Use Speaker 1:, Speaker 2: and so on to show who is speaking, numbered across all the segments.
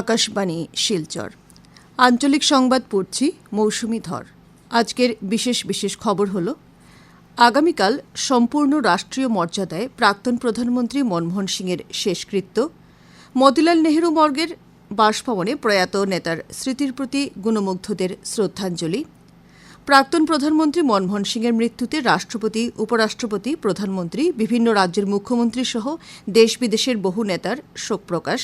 Speaker 1: আকাশবাণী শিলচর আঞ্চলিক সংবাদ পড়ছি মৌসুমি ধর আজকের বিশেষ বিশেষ খবর হল আগামীকাল সম্পূর্ণ রাষ্ট্রীয় মর্যাদায় প্রাক্তন প্রধানমন্ত্রী মনমোহন সিংয়ের শেষকৃত্য মতিলাল নেহরু মর্গের বাসভবনে প্রয়াত নেতার স্মৃতির প্রতি গুণমুগ্ধদের শ্রদ্ধাঞ্জলি প্রাক্তন প্রধানমন্ত্রী মনমোহন সিংয়ের মৃত্যুতে রাষ্ট্রপতি উপরাষ্ট্রপতি প্রধানমন্ত্রী বিভিন্ন রাজ্যের মুখ্যমন্ত্রী সহ দেশ বিদেশের বহু নেতার শোক প্রকাশ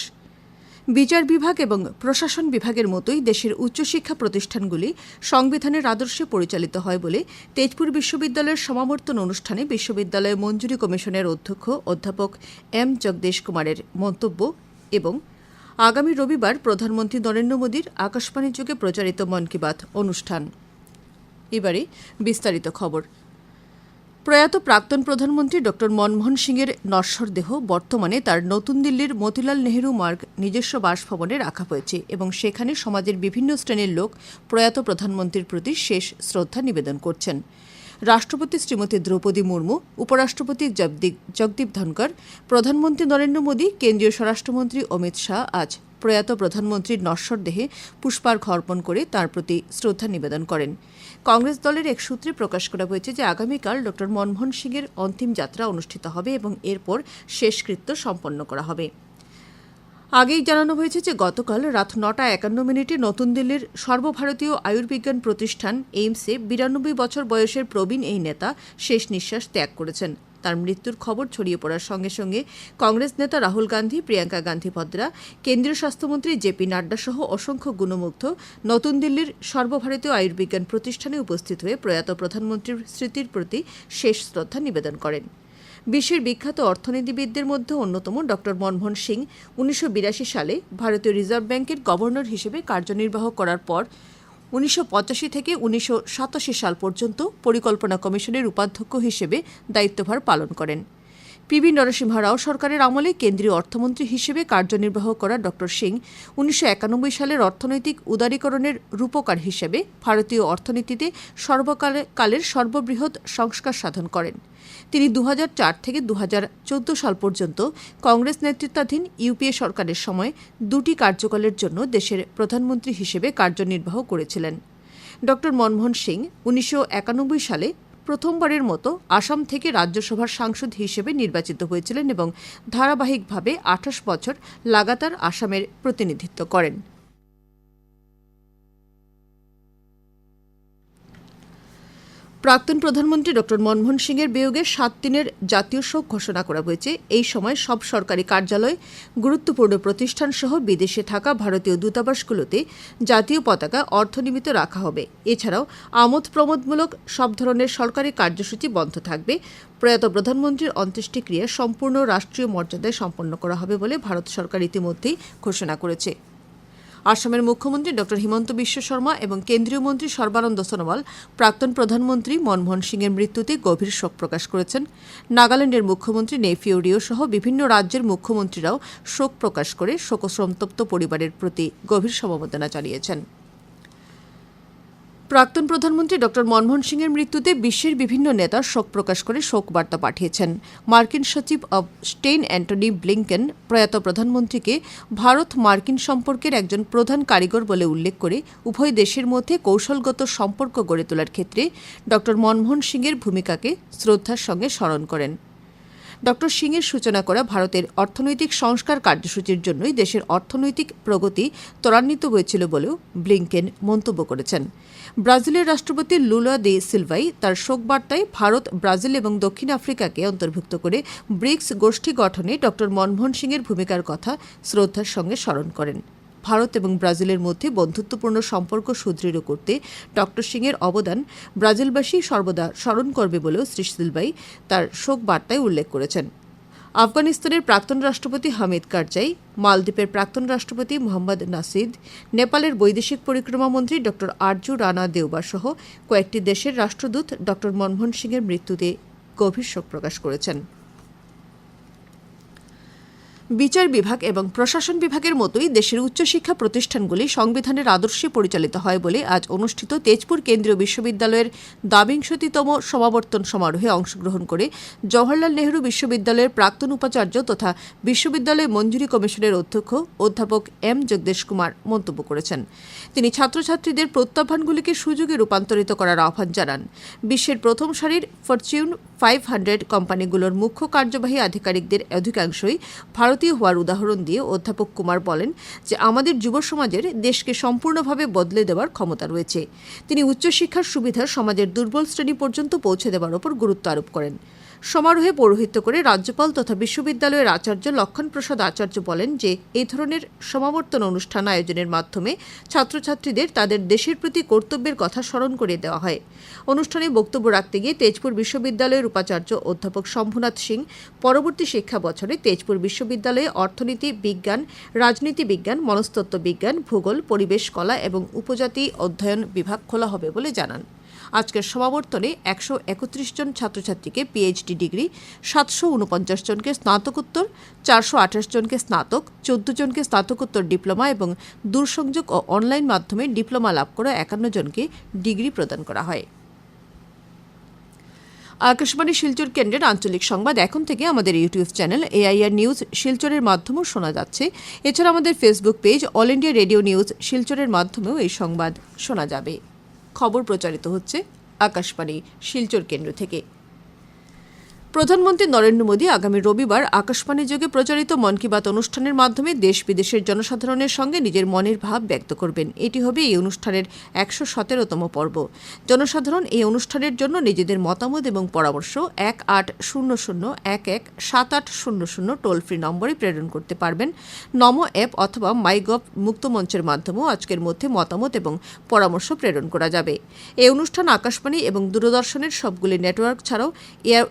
Speaker 1: বিচার বিভাগ এবং প্রশাসন বিভাগের মতোই দেশের উচ্চশিক্ষা প্রতিষ্ঠানগুলি সংবিধানের আদর্শে পরিচালিত হয় বলে তেজপুর বিশ্ববিদ্যালয়ের সমাবর্তন অনুষ্ঠানে বিশ্ববিদ্যালয় মঞ্জুরি কমিশনের অধ্যক্ষ অধ্যাপক এম জগদেশ কুমারের মন্তব্য এবং আগামী রবিবার প্রধানমন্ত্রী নরেন্দ্র মোদীর আকাশবাণী যুগে প্রচারিত মন কি বাত অনুষ্ঠান এবারে বিস্তারিত খবর প্রয়াত প্রাক্তন প্রধানমন্ত্রী ড মনমোহন সিংয়ের নশ্বর দেহ বর্তমানে তার নতুন দিল্লির মতিলাল নেহরু মার্গ নিজস্ব বাসভবনে রাখা হয়েছে এবং সেখানে সমাজের বিভিন্ন শ্রেণীর লোক প্রয়াত প্রধানমন্ত্রীর প্রতি শেষ শ্রদ্ধা নিবেদন করছেন রাষ্ট্রপতি শ্রীমতী দ্রৌপদী মুর্মু উপরাষ্ট্রপতি জগদীপ জগদীপ ধনকর প্রধানমন্ত্রী নরেন্দ্র মোদী কেন্দ্রীয় স্বরাষ্ট্রমন্ত্রী অমিত শাহ আজ প্রয়াত প্রধানমন্ত্রীর নশ্বর দেহে পুষ্পার্ঘ অর্পণ করে তার প্রতি শ্রদ্ধা নিবেদন করেন কংগ্রেস দলের এক সূত্রে প্রকাশ করা হয়েছে যে আগামীকাল ড মনমোহন সিংয়ের অন্তিম যাত্রা অনুষ্ঠিত হবে এবং এরপর শেষকৃত্য সম্পন্ন করা হবে আগেই জানানো হয়েছে যে গতকাল রাত নটা একান্ন মিনিটে নতুন দিল্লির সর্বভারতীয় আয়ুর্বিজ্ঞান প্রতিষ্ঠান এইমসে বিরানব্বই বছর বয়সের প্রবীণ এই নেতা শেষ নিঃশ্বাস ত্যাগ করেছেন তার মৃত্যুর খবর ছড়িয়ে পড়ার সঙ্গে সঙ্গে কংগ্রেস নেতা রাহুল গান্ধী প্রিয়াঙ্কা গান্ধী ভদ্রা কেন্দ্রীয় স্বাস্থ্যমন্ত্রী জেপি নাড্ডা সহ অসংখ্য গুণমুগ্ধ নতুন দিল্লির সর্বভারতীয় আয়ুর্বিজ্ঞান প্রতিষ্ঠানে উপস্থিত হয়ে প্রয়াত প্রধানমন্ত্রীর স্মৃতির প্রতি শেষ শ্রদ্ধা নিবেদন করেন বিশ্বের বিখ্যাত অর্থনীতিবিদদের মধ্যে অন্যতম ড মনমোহন সিং উনিশশো সালে ভারতীয় রিজার্ভ ব্যাংকের গভর্নর হিসেবে কার্যনির্বাহ করার পর উনিশশো থেকে উনিশশো সাল পর্যন্ত পরিকল্পনা কমিশনের উপাধ্যক্ষ হিসেবে দায়িত্বভার পালন করেন পিবি নরসিংহ রাও সরকারের আমলে কেন্দ্রীয় অর্থমন্ত্রী হিসেবে কার্যনির্বাহ করা ড সিং উনিশশো সালের অর্থনৈতিক উদারীকরণের রূপকার হিসেবে ভারতীয় অর্থনীতিতে সর্বকালের সর্ববৃহৎ সংস্কার সাধন করেন তিনি দু থেকে দু সাল পর্যন্ত কংগ্রেস নেতৃত্বাধীন ইউপিএ সরকারের সময় দুটি কার্যকালের জন্য দেশের প্রধানমন্ত্রী হিসেবে কার্যনির্বাহ করেছিলেন ড মনমোহন সিং উনিশশো সালে প্রথমবারের মতো আসাম থেকে রাজ্যসভার সাংসদ হিসেবে নির্বাচিত হয়েছিলেন এবং ধারাবাহিকভাবে আঠাশ বছর লাগাতার আসামের প্রতিনিধিত্ব করেন প্রাক্তন প্রধানমন্ত্রী ডক্টর মনমোহন সিংয়ের বিয়োগে সাত দিনের জাতীয় শোক ঘোষণা করা হয়েছে এই সময় সব সরকারি কার্যালয় গুরুত্বপূর্ণ প্রতিষ্ঠান সহ বিদেশে থাকা ভারতীয় দূতাবাসগুলোতে জাতীয় পতাকা অর্থনিমিত রাখা হবে এছাড়াও আমোদ প্রমোদমূলক সব ধরনের সরকারি কার্যসূচি বন্ধ থাকবে প্রয়াত প্রধানমন্ত্রীর অন্ত্যেষ্টিক্রিয়া সম্পূর্ণ রাষ্ট্রীয় মর্যাদায় সম্পন্ন করা হবে বলে ভারত সরকার ইতিমধ্যেই ঘোষণা করেছে আসামের মুখ্যমন্ত্রী ড হিমন্ত বিশ্ব শর্মা এবং কেন্দ্রীয় মন্ত্রী সর্বানন্দ সোনোয়াল প্রাক্তন প্রধানমন্ত্রী মনমোহন সিংয়ের মৃত্যুতে গভীর শোক প্রকাশ করেছেন নাগাল্যান্ডের মুখ্যমন্ত্রী নেফিও সহ বিভিন্ন রাজ্যের মুখ্যমন্ত্রীরাও শোক প্রকাশ করে শোকসন্তপ্ত পরিবারের প্রতি গভীর সমবেদনা জানিয়েছেন প্রাক্তন প্রধানমন্ত্রী ডক্টর মনমোহন সিংয়ের মৃত্যুতে বিশ্বের বিভিন্ন নেতা শোক প্রকাশ করে শোক বার্তা পাঠিয়েছেন মার্কিন সচিব অব স্টেইন অ্যান্টনি ব্লিংকেন প্রয়াত প্রধানমন্ত্রীকে ভারত মার্কিন সম্পর্কের একজন প্রধান কারিগর বলে উল্লেখ করে উভয় দেশের মধ্যে কৌশলগত সম্পর্ক গড়ে তোলার ক্ষেত্রে ডক্টর মনমোহন সিংয়ের ভূমিকাকে শ্রদ্ধার সঙ্গে স্মরণ করেন ড সিংয়ের সূচনা করা ভারতের অর্থনৈতিক সংস্কার কার্যসূচির জন্যই দেশের অর্থনৈতিক প্রগতি ত্বরান্বিত হয়েছিল বলেও ব্লিংকেন মন্তব্য করেছেন ব্রাজিলের রাষ্ট্রপতি লুলা দে সিলভাই তার শোকবার্তায় ভারত ব্রাজিল এবং দক্ষিণ আফ্রিকাকে অন্তর্ভুক্ত করে ব্রিক্স গোষ্ঠী গঠনে ড মনমোহন সিংয়ের ভূমিকার কথা শ্রদ্ধার সঙ্গে স্মরণ করেন ভারত এবং ব্রাজিলের মধ্যে বন্ধুত্বপূর্ণ সম্পর্ক সুদৃঢ় করতে ডক্টর সিংয়ের অবদান ব্রাজিলবাসী সর্বদা স্মরণ করবে বলেও শ্রী সিলবাই তার শোক বার্তায় উল্লেখ করেছেন আফগানিস্তানের প্রাক্তন রাষ্ট্রপতি হামিদ কারজাই মালদ্বীপের প্রাক্তন রাষ্ট্রপতি মোহাম্মদ নাসিদ নেপালের বৈদেশিক পরিক্রমা মন্ত্রী ড আরজু রানা দেওবা সহ কয়েকটি দেশের রাষ্ট্রদূত ড মনমোহন সিংয়ের মৃত্যুতে গভীর শোক প্রকাশ করেছেন বিচার বিভাগ এবং প্রশাসন বিভাগের মতোই দেশের উচ্চশিক্ষা প্রতিষ্ঠানগুলি সংবিধানের আদর্শে পরিচালিত হয় বলে আজ অনুষ্ঠিত তেজপুর কেন্দ্রীয় বিশ্ববিদ্যালয়ের দ্বাবিংশতিতম সমাবর্তন সমারোহে অংশগ্রহণ করে জওহরলাল নেহরু বিশ্ববিদ্যালয়ের প্রাক্তন উপাচার্য তথা বিশ্ববিদ্যালয় মঞ্জুরি কমিশনের অধ্যক্ষ অধ্যাপক এম জগদেশ কুমার মন্তব্য করেছেন তিনি ছাত্রছাত্রীদের প্রত্যাহ্বানগুলিকে সুযোগে রূপান্তরিত করার আহ্বান জানান বিশ্বের প্রথম সারির ফরচিউন ফাইভ হান্ড্রেড কোম্পানিগুলোর মুখ্য কার্যবাহী আধিকারিকদের অধিকাংশই ভারত ভারতীয় হওয়ার উদাহরণ দিয়ে অধ্যাপক কুমার বলেন যে আমাদের যুব সমাজের দেশকে সম্পূর্ণভাবে বদলে দেওয়ার ক্ষমতা রয়েছে তিনি উচ্চশিক্ষার সুবিধা সমাজের দুর্বল শ্রেণী পর্যন্ত পৌঁছে দেওয়ার ওপর গুরুত্ব আরোপ করেন সমারোহে পৌরোহিত্য করে রাজ্যপাল তথা বিশ্ববিদ্যালয়ের আচার্য লক্ষণ প্রসাদ আচার্য বলেন যে এই ধরনের সমাবর্তন অনুষ্ঠান আয়োজনের মাধ্যমে ছাত্রছাত্রীদের তাদের দেশের প্রতি কর্তব্যের কথা স্মরণ করে দেওয়া হয় অনুষ্ঠানে বক্তব্য রাখতে গিয়ে তেজপুর বিশ্ববিদ্যালয়ের উপাচার্য অধ্যাপক শম্ভুনাথ সিং পরবর্তী শিক্ষা বছরে তেজপুর বিশ্ববিদ্যালয়ে অর্থনীতি বিজ্ঞান রাজনীতি বিজ্ঞান মনস্তত্ত্ব বিজ্ঞান ভূগোল পরিবেশ কলা এবং উপজাতি অধ্যয়ন বিভাগ খোলা হবে বলে জানান আজকের সমাবর্তনে একশো একত্রিশ জন ছাত্রছাত্রীকে পিএইচডি ডিগ্রি সাতশো উনপঞ্চাশ জনকে স্নাতকোত্তর চারশো আঠাশ জনকে স্নাতক চোদ্দ জনকে স্নাতকোত্তর ডিপ্লোমা এবং দূরসংযোগ ও অনলাইন মাধ্যমে ডিপ্লোমা লাভ করা একান্ন জনকে ডিগ্রি প্রদান করা হয় আকাশবাণী শিলচর কেন্দ্রের আঞ্চলিক সংবাদ এখন থেকে আমাদের ইউটিউব চ্যানেল এআইআর নিউজ শিলচরের মাধ্যমেও শোনা যাচ্ছে এছাড়া আমাদের Facebook page All India Radio News শিলচরের মাধ্যমেও এই সংবাদ শোনা যাবে খবর প্রচারিত হচ্ছে আকাশবাণী শিলচর কেন্দ্র থেকে প্রধানমন্ত্রী নরেন্দ্র মোদী আগামী রবিবার আকাশবাণী যোগে প্রচারিত মন কি বাত অনুষ্ঠানের মাধ্যমে দেশ বিদেশের জনসাধারণের সঙ্গে নিজের মনের ভাব ব্যক্ত করবেন এটি হবে এই অনুষ্ঠানের একশো সতেরোতম পর্ব জনসাধারণ এই অনুষ্ঠানের জন্য নিজেদের মতামত এবং পরামর্শ এক আট শূন্য শূন্য এক এক সাত আট শূন্য শূন্য টোল ফ্রি নম্বরে প্রেরণ করতে পারবেন নমো অ্যাপ অথবা মাইগভ মুক্তমঞ্চের মাধ্যমেও আজকের মধ্যে মতামত এবং পরামর্শ প্রেরণ করা যাবে এই অনুষ্ঠান আকাশবাণী এবং দূরদর্শনের সবগুলি নেটওয়ার্ক ছাড়াও এয়ার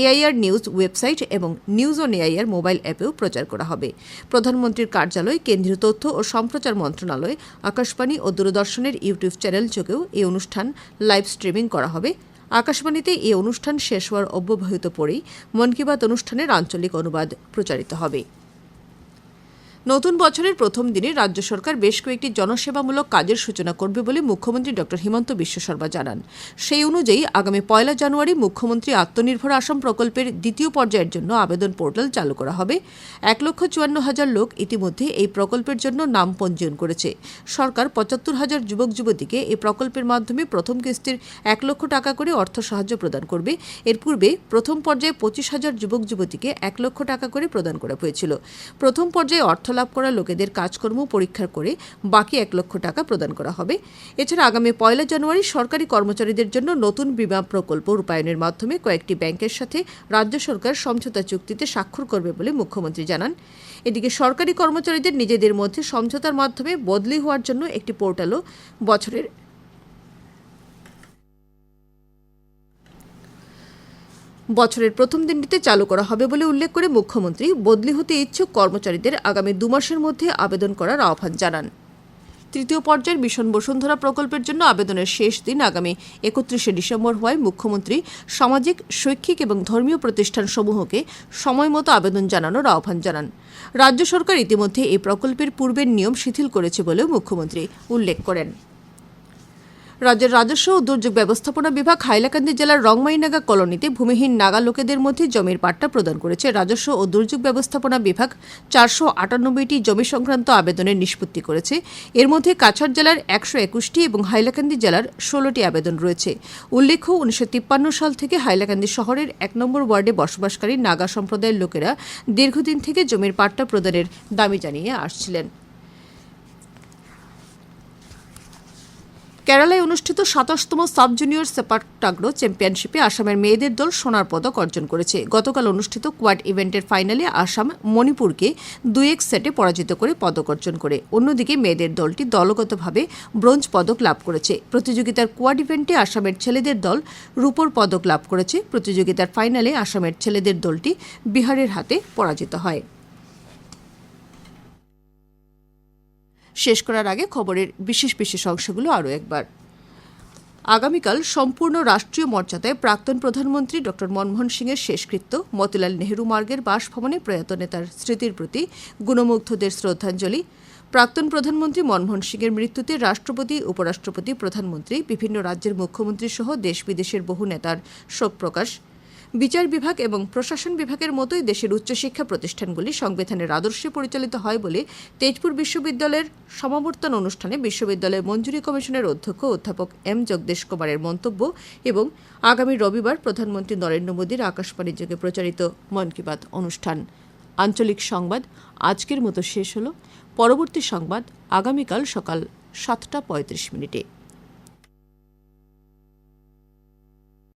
Speaker 1: এআইআর নিউজ ওয়েবসাইট এবং নিউজ অন এআইআর মোবাইল অ্যাপেও প্রচার করা হবে প্রধানমন্ত্রীর কার্যালয় কেন্দ্রীয় তথ্য ও সম্প্রচার মন্ত্রণালয় আকাশবাণী ও দূরদর্শনের ইউটিউব চ্যানেল যোগেও এই অনুষ্ঠান লাইভ স্ট্রিমিং করা হবে আকাশবাণীতে এই অনুষ্ঠান শেষ হওয়ার অব্যবহিত পরেই মন কি বাত অনুষ্ঠানের আঞ্চলিক অনুবাদ প্রচারিত হবে নতুন বছরের প্রথম দিনে রাজ্য সরকার বেশ কয়েকটি জনসেবামূলক কাজের সূচনা করবে বলে মুখ্যমন্ত্রী ডক্টর হিমন্ত বিশ্ব শর্মা জানান সেই অনুযায়ী আগামী পয়লা জানুয়ারি মুখ্যমন্ত্রী আত্মনির্ভর আসাম প্রকল্পের দ্বিতীয় পর্যায়ের জন্য আবেদন পোর্টাল চালু করা হবে এক লক্ষ চুয়ান্ন হাজার লোক ইতিমধ্যে এই প্রকল্পের জন্য নাম পঞ্জীয়ন করেছে সরকার পঁচাত্তর হাজার যুবক যুবতীকে এই প্রকল্পের মাধ্যমে প্রথম কিস্তির এক লক্ষ টাকা করে অর্থ সাহায্য প্রদান করবে এর পূর্বে প্রথম পর্যায়ে পঁচিশ হাজার যুবক যুবতীকে এক লক্ষ টাকা করে প্রদান করা হয়েছিল প্রথম পর্যায়ে অর্থ লাভ করা লোকেদের কাজকর্ম পরীক্ষা করে বাকি এক লক্ষ টাকা প্রদান করা হবে এছাড়া আগামী পয়লা জানুয়ারি সরকারি কর্মচারীদের জন্য নতুন বিমা প্রকল্প রূপায়ণের মাধ্যমে কয়েকটি ব্যাংকের সাথে রাজ্য সরকার সমঝোতা চুক্তিতে স্বাক্ষর করবে বলে মুখ্যমন্ত্রী জানান এদিকে সরকারি কর্মচারীদের নিজেদের মধ্যে সমঝোতার মাধ্যমে বদলি হওয়ার জন্য একটি পোর্টালও বছরের বছরের প্রথম দিনটিতে চালু করা হবে বলে উল্লেখ করে মুখ্যমন্ত্রী বদলি হতে ইচ্ছুক কর্মচারীদের আগামী দুমাসের মধ্যে আবেদন করার আহ্বান জানান তৃতীয় পর্যায়ের মিশন বসুন্ধরা প্রকল্পের জন্য আবেদনের শেষ দিন আগামী একত্রিশে ডিসেম্বর হওয়ায় মুখ্যমন্ত্রী সামাজিক শৈক্ষিক এবং ধর্মীয় প্রতিষ্ঠান সমূহকে সময়মতো আবেদন জানানোর আহ্বান জানান রাজ্য সরকার ইতিমধ্যে এই প্রকল্পের পূর্বের নিয়ম শিথিল করেছে বলেও মুখ্যমন্ত্রী উল্লেখ করেন রাজ্যের রাজস্ব ও দুর্যোগ ব্যবস্থাপনা বিভাগ হাইলাকান্দি জেলার রংমাইনাগা কলোনিতে ভূমিহীন নাগা লোকেদের মধ্যে জমির পাট্টা প্রদান করেছে রাজস্ব ও দুর্যোগ ব্যবস্থাপনা বিভাগ চারশো আটানব্বইটি জমি সংক্রান্ত আবেদনের নিষ্পত্তি করেছে এর মধ্যে কাছাড় জেলার একশো একুশটি এবং হাইলাকান্দি জেলার ষোলোটি আবেদন রয়েছে উল্লেখ্য উনিশশো তিপ্পান্ন সাল থেকে হাইলাকান্দি শহরের এক নম্বর ওয়ার্ডে বসবাসকারী নাগা সম্প্রদায়ের লোকেরা দীর্ঘদিন থেকে জমির পাট্টা প্রদানের দাবি জানিয়ে আসছিলেন কেরালায় অনুষ্ঠিত সাতাশতম সাব জুনিয়র সেপাক চ্যাম্পিয়নশিপে আসামের মেয়েদের দল সোনার পদক অর্জন করেছে গতকাল অনুষ্ঠিত কোয়াড ইভেন্টের ফাইনালে আসাম মণিপুরকে দুই এক সেটে পরাজিত করে পদক অর্জন করে অন্যদিকে মেয়েদের দলটি দলগতভাবে ব্রোঞ্জ পদক লাভ করেছে প্রতিযোগিতার কোয়াড ইভেন্টে আসামের ছেলেদের দল রুপোর পদক লাভ করেছে প্রতিযোগিতার ফাইনালে আসামের ছেলেদের দলটি বিহারের হাতে পরাজিত হয় শেষ করার আগে খবরের বিশেষ বিশেষ অংশগুলো আরও একবার আগামীকাল সম্পূর্ণ রাষ্ট্রীয় মর্যাদায় প্রাক্তন প্রধানমন্ত্রী ড মনমোহন সিংয়ের শেষকৃত্য মতিলাল নেহরু মার্গের বাসভবনে প্রয়াত নেতার স্মৃতির প্রতি গুণমুগ্ধদের শ্রদ্ধাঞ্জলি প্রাক্তন প্রধানমন্ত্রী মনমোহন সিংয়ের মৃত্যুতে রাষ্ট্রপতি উপরাষ্ট্রপতি প্রধানমন্ত্রী বিভিন্ন রাজ্যের মুখ্যমন্ত্রী সহ দেশ বিদেশের বহু নেতার শোক প্রকাশ বিচার বিভাগ এবং প্রশাসন বিভাগের মতোই দেশের উচ্চশিক্ষা প্রতিষ্ঠানগুলি সংবিধানের আদর্শে পরিচালিত হয় বলে তেজপুর বিশ্ববিদ্যালয়ের সমাবর্তন অনুষ্ঠানে বিশ্ববিদ্যালয়ের মঞ্জুরি কমিশনের অধ্যক্ষ অধ্যাপক এম জগদীশ কুমারের মন্তব্য এবং আগামী রবিবার প্রধানমন্ত্রী নরেন্দ্র মোদীর আকাশবাণী যোগে প্রচারিত মন কি বাত অনুষ্ঠান আঞ্চলিক সংবাদ আজকের মতো শেষ হলো পরবর্তী সংবাদ আগামীকাল সকাল সাতটা পঁয়ত্রিশ মিনিটে